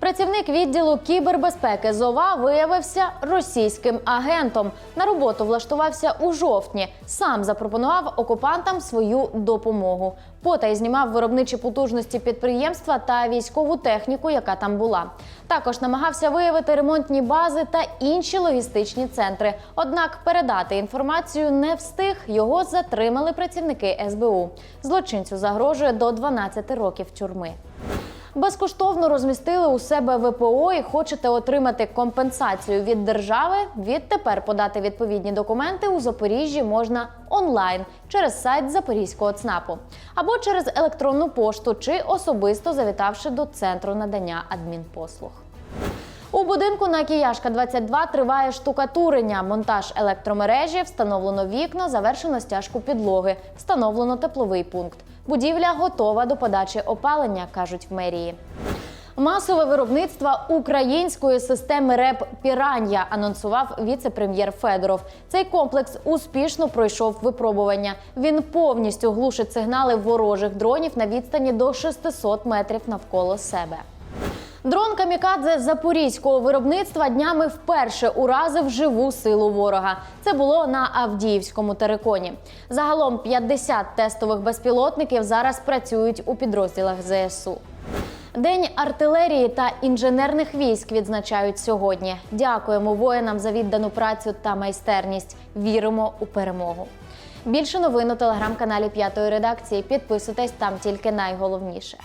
Працівник відділу кібербезпеки ЗОВА виявився російським агентом. На роботу влаштувався у жовтні. Сам запропонував окупантам свою допомогу. Потай знімав виробничі потужності підприємства та військову техніку, яка там була. Також намагався виявити ремонтні бази та інші логістичні центри. Однак передати інформацію не встиг. Його затримали працівники СБУ. Злочинцю загрожує до 12 років тюрми. Безкоштовно розмістили у себе ВПО і хочете отримати компенсацію від держави. Відтепер подати відповідні документи у Запоріжжі можна онлайн через сайт Запорізького ЦНАПу або через електронну пошту чи особисто завітавши до центру надання адмінпослуг. У будинку на Кияшка 22 триває штукатурення, монтаж електромережі, встановлено вікна, завершено стяжку підлоги, встановлено тепловий пункт. Будівля готова до подачі опалення, кажуть в мерії. Масове виробництво української системи РЕП Пірання анонсував віце-прем'єр Федоров. Цей комплекс успішно пройшов випробування. Він повністю глушить сигнали ворожих дронів на відстані до 600 метрів навколо себе. Дрон камікадзе запорізького виробництва днями вперше уразив живу силу ворога. Це було на Авдіївському териконі. Загалом 50 тестових безпілотників зараз працюють у підрозділах ЗСУ. День артилерії та інженерних військ відзначають сьогодні. Дякуємо воїнам за віддану працю та майстерність. Віримо у перемогу. Більше новин у телеграм-каналі П'ятої редакції. Підписуйтесь там тільки найголовніше.